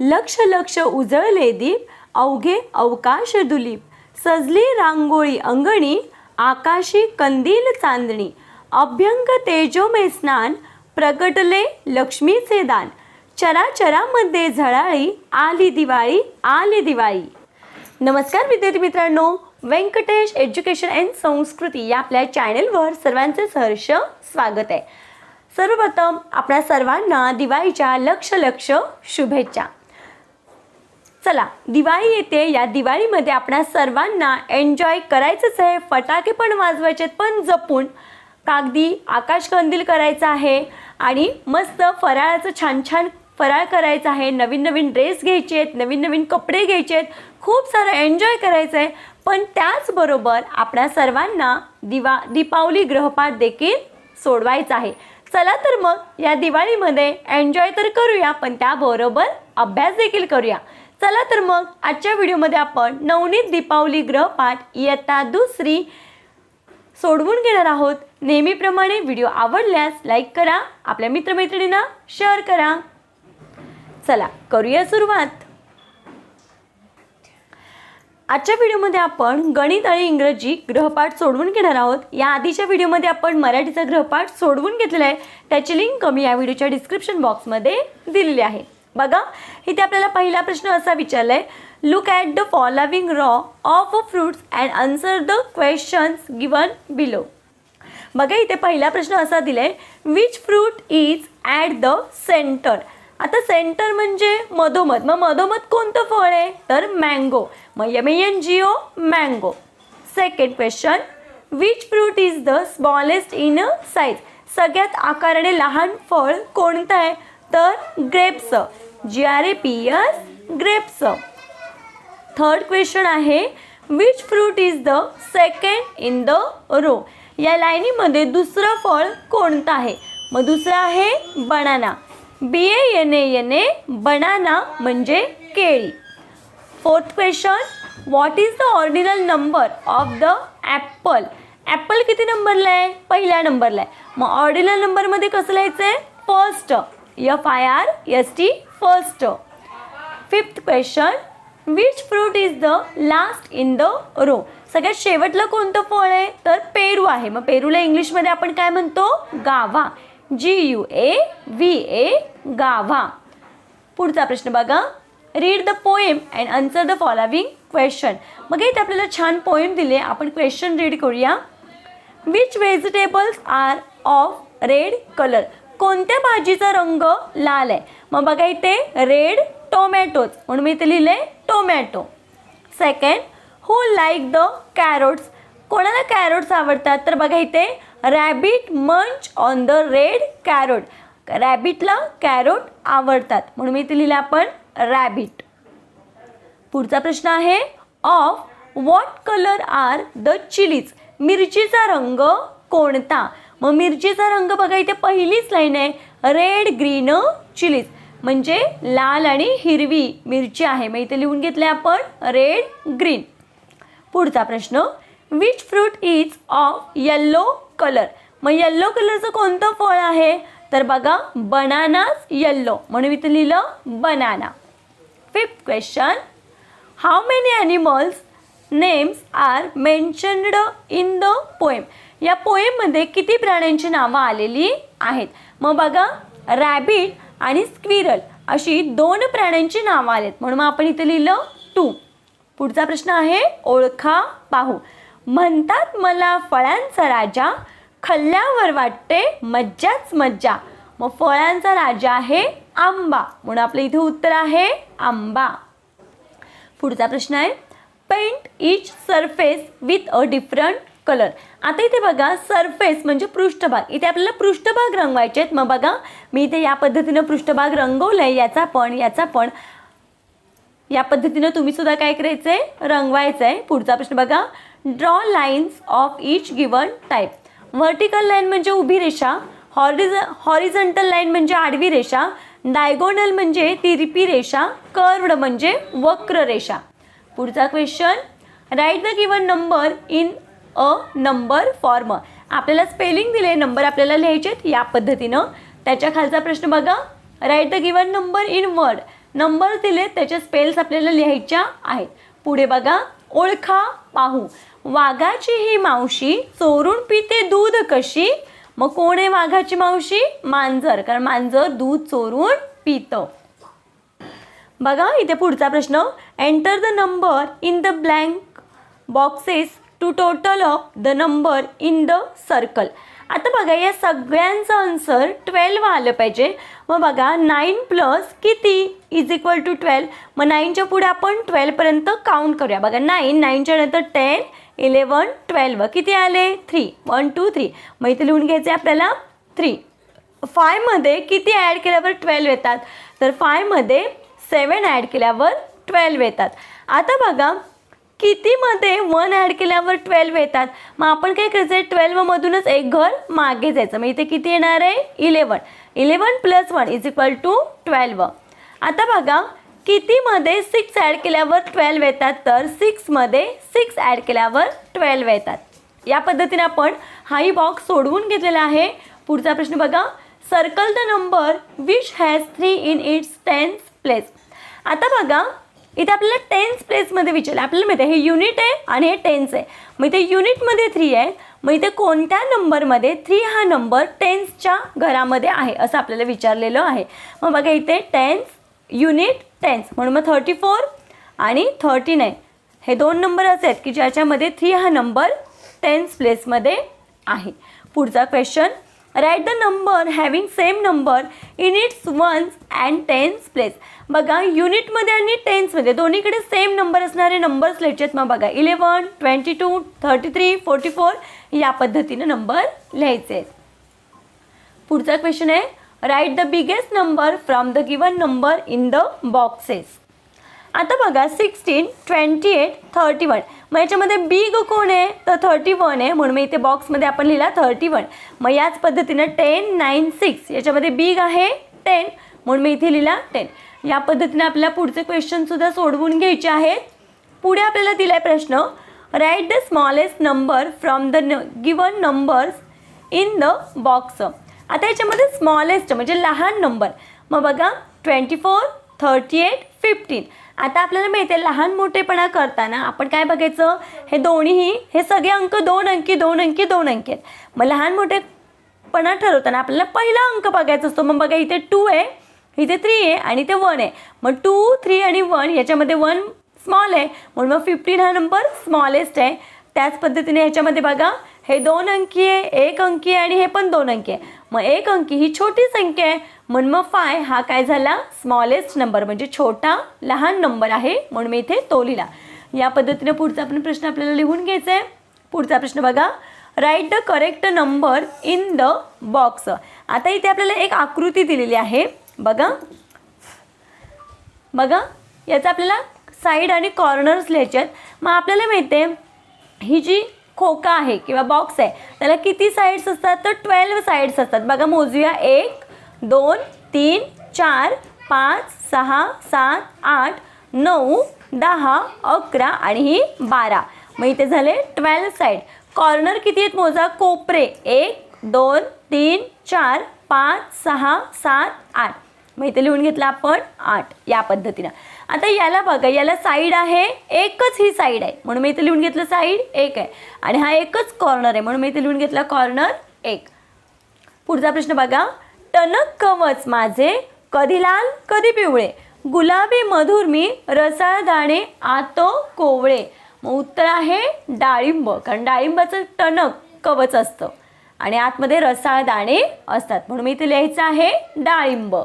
लक्ष लक्ष उजळले दीप अवघे अवकाश दुलीप. सजली रांगोळी अंगणी आकाशी कंदील चांदणी. अभ्यंग तेजोमय स्नान प्रगटले लक्ष्मीचे दान. चराचरामध्ये झळाळी आली दिवाळी आली दिवाळी. नमस्कार विद्यार्थी मित्रांनो व्यंकटेश एज्युकेशन अँड संस्कृती या आपल्या चॅनेलवर सर्वांचे सहर्ष स्वागत आहे. सर्वप्रथम आपल्या सर्वांना दिवाळीच्या लक्ष लक्ष शुभेच्छा. चला दिवाळी येते. या दिवाळीमध्ये आपणा सर्वांना एन्जॉय करायचंच आहे. फटाके पण वाजवायचे आहेत, पण जपून. कागदी आकाश कंदील करायचा आहे आणि मस्त फराळाचं छान छान फराळ करायचं आहे. नवीन नवीन ड्रेस घ्यायचे आहेत नवीन नवीन कपडे घ्यायचे आहेत. खूप सारं एन्जॉय करायचं आहे. पण त्याचबरोबर आपल्या सर्वांना दिवा दीपावली ग्रहपाठ देखील सोडवायचा आहे. चला तर मग या दिवाळीमध्ये एन्जॉय तर करूया पण त्याबरोबर अभ्यास देखील करूया. चला तर मग आजच्या व्हिडिओमध्ये आपण नवनीत दीपावली ग्रहपाठ इयत्ता दुसरी सोडवून घेणार आहोत. नेहमीप्रमाणे व्हिडिओ आवडल्यास लाईक करा आपल्या मित्रमैत्रिणींना शेअर करा. चला करूया सुरुवात. आजच्या व्हिडिओमध्ये आपण गणित आणि इंग्रजी ग्रहपाठ सोडवून घेणार आहोत. या आधीच्या व्हिडिओमध्ये आपण मराठीचा ग्रहपाठ सोडवून घेतलेला आहे. त्याची लिंक मी या व्हिडिओच्या डिस्क्रिप्शन बॉक्समध्ये दिलेली आहे. बघा इथे आपल्याला पहिला प्रश्न असा विचारला आहे look at the following row of a fruits and answer the questions given below बघा इथे पहिला प्रश्न असा दिलाय which fruit is at the centre आता सेंटर म्हणजे मधोमध. मग मधोमध कोणतं फळ आहे? तर मँगो मग M N G O mango second question which fruit is the smallest in a size सगळ्यात आकाराने लहान फळ कोणतं आहे? तर grapes. G R A P S grapes. Third question आहे which fruit is the second in the row या लाईनीमध्ये दुसरं फळ कोणतं आहे? मग दुसरं आहे banana. B A N A N A banana म्हणजे केळी. Fourth question what is the ordinal number of the apple apple किती नंबरला आहे? पहिल्या नंबरला आहे. मग ऑर्डिनल नंबरमध्ये कसं लिहायचं आहे first F I R S T first fifth question which fruit is the last in the row सगळ्यात शेवटलं कोणतं फळ आहे? तर पेरू आहे. मग पेरूला इंग्लिशमध्ये आपण काय म्हणतो? गावा. जी यू ए व्ही ए गावा. पुढचा प्रश्न बघा. Read the poem and answer the following question मग इथे आपल्याला छान पोएम दिले. आपण क्वेश्चन रीड करूया. Which vegetables are of red colour कोणत्या भाजीचा रंग लाल आहे? मग बघा इथे रेड टोमॅटोज म्हणून मी इथे लिहिले tomato second who like the carrots कोणाला कॅरोट्स आवडतात? तर बघा इथे rabbit munch on the red carrot रॅबिटला carrot आवडतात. म्हणून मी इथे लिहिलं आपण रॅबिट पुढचा प्रश्न आहे of what colour are the chillies मिरचीचा रंग कोणता? मग मिरचीचा रंग बघा इथे पहिलीच लाईन आहे. रेड ग्रीन चिलीज म्हणजे लाल आणि हिरवी मिरची आहे. मग इथे लिहून घेतले आपण रेड ग्रीन पुढचा प्रश्न which fruit is of yellow colour मग येल्लो कलरचं कोणतं फळ आहे? तर बघा बनानाच येल्लो म्हणून इथे लिहिलं banana fifth question how many animals names are mentioned in the poem या पोएममध्ये किती प्राण्यांची नावं आलेली आहेत? मग बघा रॅबिट आणि स्क्विरल अशी दोन प्राण्यांची नावं आलेत. म्हणून मग आपण इथे लिहिलं टू पुढचा प्रश्न आहे ओळखा पाहू. म्हणतात मला फळांचा राजा खल्ल्यावर वाटते मज्जाच मज्जा. मग फळांचा राजा आहे आंबा. म्हणून आपलं इथे उत्तर आहे आंबा. पुढचा प्रश्न आहे paint each surface with a different colour. आता इथे बघा सरफेस म्हणजे पृष्ठभाग. इथे आपल्याला पृष्ठभाग रंगवायचे आहेत. मग बघा मी इथे या पद्धतीनं पृष्ठभाग रंगवलं आहे याचा पण याचा पण. या पद्धतीनं तुम्ही सुद्धा काय करायचं आहे रंगवायचं आहे पुढचा प्रश्न बघा. Draw lines of each given type vertical line म्हणजे उभी रेषा. हॉरिझ हॉरिझंटल लाईन म्हणजे आडवी रेषा. डायगोनल म्हणजे तिरपी रेषा. कर्वड म्हणजे वक्र रेषा. पुढचा question write the given number in a number form. आपल्याला स्पेलिंग दिले नंबर आपल्याला लिहायचे आहेत या पद्धतीनं. त्याच्या खालचा प्रश्न बघा. Write the given number in word number दिले त्याचे स्पेल्स आपल्याला लिहायच्या आहेत. पुढे बघा. ओळखा पाहू. वाघाची ही मावशी चोरून पिते दूध कशी? मग कोण आहे वाघाची मावशी? मांजर. कारण मांजर दूध चोरून पितं. बघा इथे पुढचा प्रश्न. Enter the number in the blank boxes to total of the number in the circle आता बघा या सगळ्यांचं आन्सर ट्वेल्व आलं पाहिजे. मग बघा नाईन प्लस किती? इज इक्वल टू ट्वेल्व मग नाईनच्या पुढे आपण ट्वेल्वपर्यंत काउंट करूया. बघा नाईन नाईनच्या नंतर टेन इलेवन ट्वेल्व किती आले? थ्री वन टू थ्री मग इथे लिहून घ्यायचे आपल्याला थ्री फायमध्ये किती ॲड केल्यावर ट्वेल्व येतात? तर फायमध्ये सेवन ॲड केल्यावर ट्वेल्व येतात. आता बघा कितीमध्ये वन ॲड केल्यावर ट्वेल्व येतात? मग आपण काय करायचं आहे ट्वेल्वमधूनच एक घर मागे जायचं. मग इथे किती येणार आहे? Eleven eleven plus one is equal to twelve. आता बघा कितीमध्ये सिक्स ॲड केल्यावर ट्वेल्व येतात? तर सिक्समध्ये सिक्स ॲड केल्यावर ट्वेल्व येतात. या पद्धतीने आपण हाही बॉक्स सोडवून घेतलेला आहे. पुढचा प्रश्न बघा. Circle the number which has three in its tens place आता बघा इथे आपल्याला टेन्स प्लेसमध्ये विचारलं. आपल्याला माहिती आहे हे युनिट आहे आणि हे टेन्स आहे. मग इथे युनिटमध्ये थ्री आहे. मग इथे कोणत्या नंबरमध्ये थ्री हा नंबर टेन्सच्या घरामध्ये आहे? असं आपल्याला विचारलेलं आहे. मग बघा इथे टेन्स युनिट टेन्स म्हणून मग थर्टी फोर आणि थर्टी नाईन हे दोन नंबर असे आहेत की ज्याच्यामध्ये थ्री हा नंबर टेन्स प्लेसमध्ये आहे. पुढचा question write the number having same number in its ones and tens place बघा युनिटमध्ये आणि टेन्समध्ये दोन्हीकडे सेम नंबर असणारे नंबर्स लिहायचे आहेत. मग बघा eleven twenty two thirty three forty four या पद्धतीने नंबर लिहायचे आहेत. पुढचा क्वेश्चन आहे write the biggest number from the given number in the boxes आता बघा sixteen twenty eight thirty one मग याच्यामध्ये बिग कोण आहे? तर थर्टी वन आहे. म्हणून मग इथे बॉक्समध्ये आपण लिहिला थर्टी वन मग याच पद्धतीनं टेन नाईन सिक्स याच्यामध्ये बिग आहे टेन म्हणून मी इथे लिहिला टेन या पद्धतीने आपल्याला पुढचे क्वेश्चनसुद्धा सोडवून घ्यायचे आहेत. पुढे आपल्याला दिला आहे प्रश्न write the smallest number from the न given numbers in the box आता याच्यामध्ये स्मॉलेस्ट म्हणजे लहान नंबर मग बघा twenty four thirty eight fifteen आता आपल्याला मिळते लहान मोठेपणा करताना आपण काय बघायचं? हे दोन्हीही हे सगळे अंक दोन अंकी दोन अंकी दोन अंकी आहेत. मग लहान मोठेपणा ठरवताना आपल्याला पहिला अंक बघायचा असतो. मग बघा इथे टू आहे इथे थ्री आहे आणि इथे वन आहे. मग टू थ्री आणि वन याच्यामध्ये वन स्मॉल आहे. म्हणून मग फिफ्टीन हा नंबर स्मॉलेस्ट आहे. त्याच पद्धतीने ह्याच्यामध्ये बघा हे दोन अंकी आहे एक अंकी आहे आणि हे पण दोन अंकी आहे. मग एक अंकी ही छोटी संख्या आहे. म्हणून मग फाय हा काय झाला? स्मॉलेस्ट नंबर म्हणजे छोटा लहान नंबर आहे. म्हणून मी इथे तो लिहिला या पद्धतीने पुढचा पण प्रश्न आपल्याला लिहून घ्यायचा आहे पुढचा प्रश्न बघा. Write the correct number in the box आता इथे आपल्याला एक आकृती दिलेली आहे. बघा. बघा. याचा आपल्याला साईड आणि कॉर्नर्स लिहायचे आहेत. मग आपल्याला माहिती आहे ही जी खोका आहे किंवा बॉक्स आहे त्याला किती साईड्स असतात? तर ट्वेल्व साईड्स असतात. बघा मोजूया. एक दोन तीन चार पाच सहा सात आठ नऊ दहा अकरा आणि ही बारा. मग इथे झाले ट्वेल्व साईड कॉर्नर किती आहेत मोजा? कोपरे. एक दोन तीन चार पाच सहा सात आठ. मग इथे लिहून घेतलं आपण आठ या पद्धतीनं. आता याला बघा याला साईड आहे एकच ही साईड आहे. म्हणून मी इथे लिहून घेतलं साईड एक आहे. आणि हा एकच कॉर्नर आहे. म्हणून मी इथे लिहून घेतला कॉर्नर एक. पुढचा प्रश्न बघा. टणक कवच माझे कधी लाल कधी पिवळे. गुलाबी मधुर मी रसाळ दाणे आतो कोवळे. मग उत्तर आहे डाळिंब कारण डाळिंबाचं टणक कवच असतं. आणि आतमध्ये रसाळ दाणे असतात. म्हणून मी इथे लिहायचं आहे डाळिंब.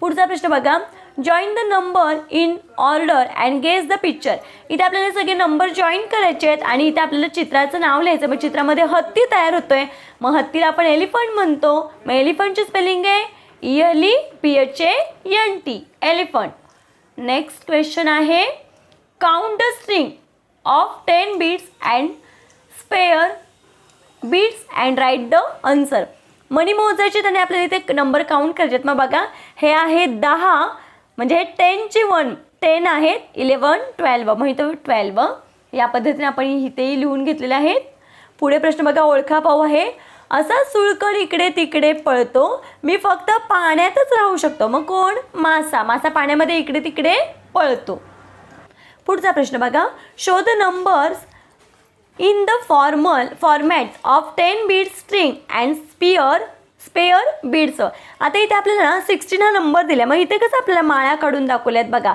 पुढचा प्रश्न बघा. Join the number in order and guess the picture इथे आपल्याला सगळे नंबर जॉईन करायचे आहेत आणि इथे आपल्याला चित्राचं नाव लिहायचं मग चित्रामध्ये हत्ती तयार होतोय. मग हत्तीला आपण एलिफंट म्हणतो. मग एलिफंटची स्पेलिंग आहे इयली P H A N T elephant next question आहे count the string of ten beads and spare beads and write the answer मनी मोजायचे त्याने आपल्याला इथे नंबर काउंट करायचे आहेत. मग बघा हे आहे दहा म्हणजे हे टेनची वन टेन आहेत इलेवन ट्वेल्व मग इथं ट्वेल्व या पद्धतीने आपण इथेही लिहून घेतलेले आहेत. पुढे प्रश्न बघा ओळखा पाहू आहे. असा सुळकर इकडे तिकडे पळतो. मी फक्त पाण्यातच राहू शकतो. मग कोण? मासा. मासा पाण्यामध्ये इकडे तिकडे पळतो. पुढचा प्रश्न बघा. शोध numbers in the formal format of ten bead string and spear spare बीडचं. आता इथे आपल्याला ना सिक्स्टीन हा नंबर दिला मग इथे कसं आपल्याला माळ्या काढून दाखवल्यात बघा.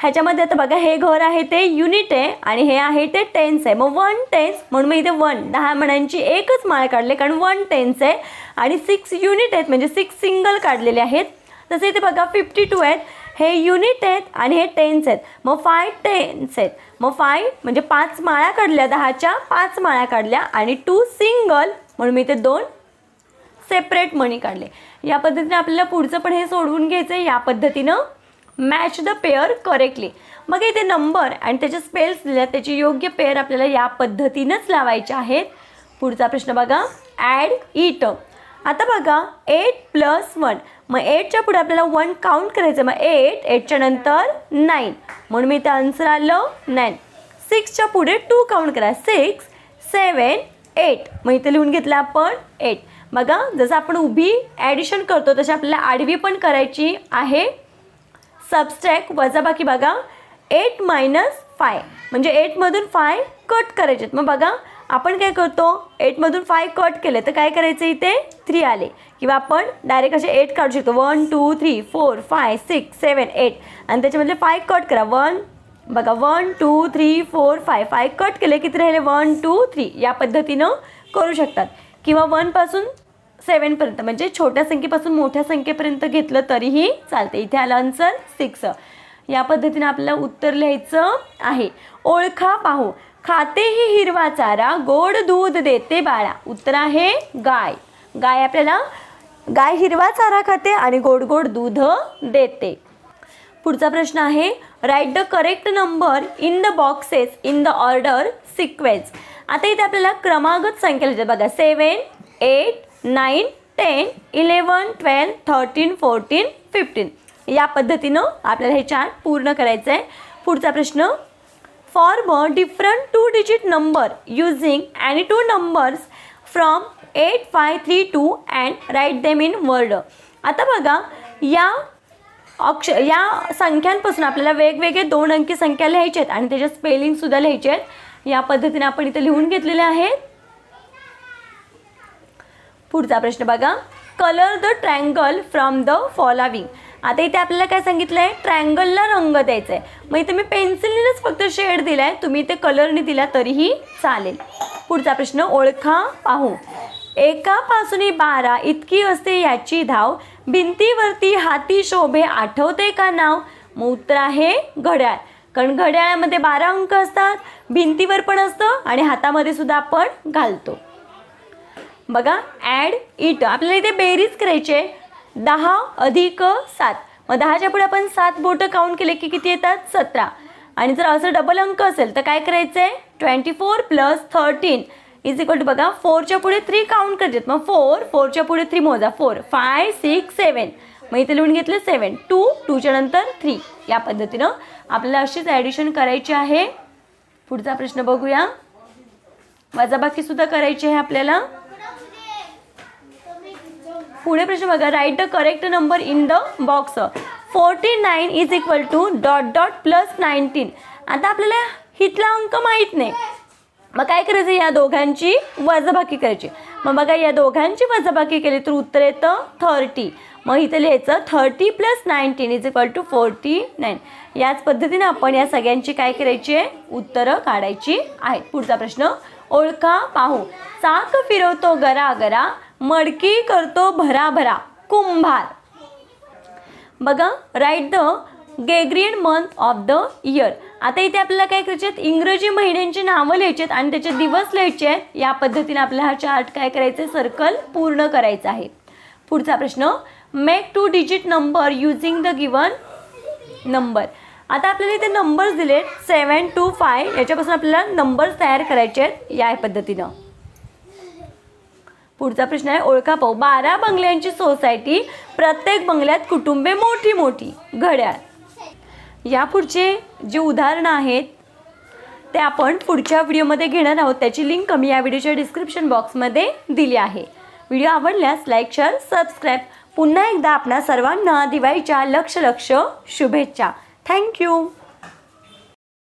ह्याच्यामध्ये आता बघा हे घर आहे ते युनिट आहे आणि हे आहे ते टेन्स आहे. मग वन टेन्स म्हणून मग इथे वन दहा म्हणांची एकच माळ काढले कारण वन टेन्स आहे आणि सिक्स युनिट आहेत म्हणजे सिक्स सिंगल काढलेले आहेत. तसे इथे बघा फिफ्टी टू आहेत. हे युनिट आहेत आणि हे टेन्स आहेत. मग फाय टेन्स आहेत. मग फाय म्हणजे पाच माळ्या काढल्या दहाच्या पाच माळ्या काढल्या आणि टू सिंगल म्हणून मी इथे दोन सेपरेट मनी काढले. या पद्धतीने आपल्याला पुढचं पण हे सोडवून घ्यायचं आहे या पद्धतीनं मॅच द पेअर करेक्टली मग इथे नंबर आणि त्याचे स्पेल्स दिल्या त्याची योग्य पेअर आपल्याला या पद्धतीनंच लावायचे आहेत. पुढचा प्रश्न बघा. ॲड इट आता बघा एट प्लस वन मग एटच्या पुढे आपल्याला वन काउंट करायचं मग एट एटच्या नंतर नाईन म्हणून मी इथे आन्सर आलं नाईन सिक्सच्या पुढे टू काउंट करा. सिक्स सेवन एट मग इथे लिहून घेतलं आपण एट बघा जसं आपण उभी ॲडिशन करतो तशी आपल्याला आडवी पण करायची आहे. सबस्ट्रॅक वजाबाकी बघा एट मायनस फाय म्हणजे एटमधून फाय कट करायचे. मग बघा आपण काय करतो? एटमधून फाय कट केले तर काय करायचं इथे? थ्री आले. किंवा आपण डायरेक्ट असे एट काढू शकतो. One two three four five six seven eight आणि त्याच्यामधले फाय कट करा. वन बघा one two three four five five cut केले किती राहिले? वन टू थ्री या पद्धतीनं करू शकतात. किंवा वनपासून सेवनपर्यंत म्हणजे छोट्या संख्येपासून मोठ्या संख्येपर्यंत घेतलं तरीही चालते इथे आलं आन्सर सिक्स या पद्धतीने आपल्याला उत्तर लिहायचं आहे. ओळखा पाहू. खाते ही हिरवा चारा गोड दूध देते बाळा. उत्तर आहे गाय. गाय आपल्याला गाय हिरवा चारा खाते आणि गोड गोड दूध देते. पुढचा प्रश्न आहे write the correct number in the boxes in the order sequence आता इथे आपल्याला क्रमागत संख्या लिहायच्या बघा seven eight nine ten eleven twelve thirteen fourteen fifteen. या पद्धतीनं आपल्याला हे चार्ट पूर्ण करायचं आहे पुढचा प्रश्न form different two digit number using any two numbers from eight five three two and write them in word आता बघा या अक्ष या संख्यांपासून आपल्याला वेगवेगळे दोन अंकी संख्या लिहायचे आहेत आणि त्याच्या स्पेलिंगसुद्धा लिहायचे आहेत. या पद्धतीने आपण इथे लिहून घेतलेले आहेत. पुढचा प्रश्न बघा. Colour the triangle from the following आता इथे आपल्याला काय सांगितलं आहे ट्रँगलला रंग द्यायचा आहे म्हणजे मग इथे मी पेन्सिलनेच फक्त शेड दिला आहे तुम्ही इथे कलरने दिला तरीही चालेल. पुढचा प्रश्न ओळखा पाहू. एकापासून बारा इतकी असते याची धाव. भिंतीवरती हाती शोभे आठवते का नाव? मग उत्तर आहे घड्याळ. कारण घड्याळामध्ये बारा अंक असतात. भिंतीवर पण असतं आणि हातामध्ये सुद्धा आपण घालतो. बघा ॲड इट आपल्याला इथे बेरीज करायची आहे दहा अधिक सात. मग दहाच्या पुढे आपण सात बोटं काउंट केले की किती येतात? सतरा. आणि जर असं डबल अंक असेल तर काय करायचं आहे twenty four plus thirteen is equal to बघा फोरच्या पुढे थ्री काउंट करायचे मग फोर फोरच्या पुढे थ्री मोजा. फोर फाय सिक्स सेवन मग इथे लिहून घेतलं सेवन टू टूच्या नंतर थ्री या पद्धतीनं आपल्याला अशीच ॲडिशन करायची आहे. पुढचा प्रश्न बघूया. वजाबाकीसुद्धा करायची आहे आपल्याला. पुढे प्रश्न बघा. Write the correct number in the box forty nine is equal to dot dot plus nineteen आता आपल्याला हितला अंक माहीत नाही. मग काय करायचं? या दोघांची वजाबाकी करायची. मग बघा या दोघांची वजाबाकी केली तर उत्तर येतं थर्टी मग इथं लिहायचं thirty plus nineteen is equal to forty nine याच पद्धतीने आपण या सगळ्यांची काय करायची? आहे उत्तरं काढायची आहेत. पुढचा प्रश्न ओळखा पाहू. चाक फिरवतो गरा गरा मडकी करतो भराभरा कुंभार. बघा write the Gregorian month of the year आता इथे आपल्याला काय करायचे आहेत? इंग्रजी महिन्यांची नावं लिहायची आहेत आणि त्याचे दिवस लिहायचे आहेत. या पद्धतीने आपल्याला हा चार्ट काय करायचं आहे? सर्कल पूर्ण करायचा आहे. पुढचा प्रश्न make two digit number using the given number आता आपल्याला इथे नंबर्स दिले आहेत सेवन टू फाय याच्यापासून आपल्याला नंबर्स तयार करायचे आहेत या पद्धतीनं. पुढचा प्रश्न आहे ओळखा पाहू बारा बंगल्यांची सोसायटी प्रत्येक बंगल्यात कुटुंबे मोठी मोठी घड्याळ. या पुढचे जे उदाहरणं आहेत ते आपण पुढच्या व्हिडिओमध्ये घेणार आहोत. त्याची लिंक मी या व्हिडिओच्या डिस्क्रिप्शन बॉक्समध्ये दिली आहे. व्हिडिओ आवडल्यास लाईक शेअर सबस्क्राईब. पुन्हा एकदा आपणा सर्वांना दिवाळीच्या लक्ष लक्ष शुभेच्छा. थँक्यू.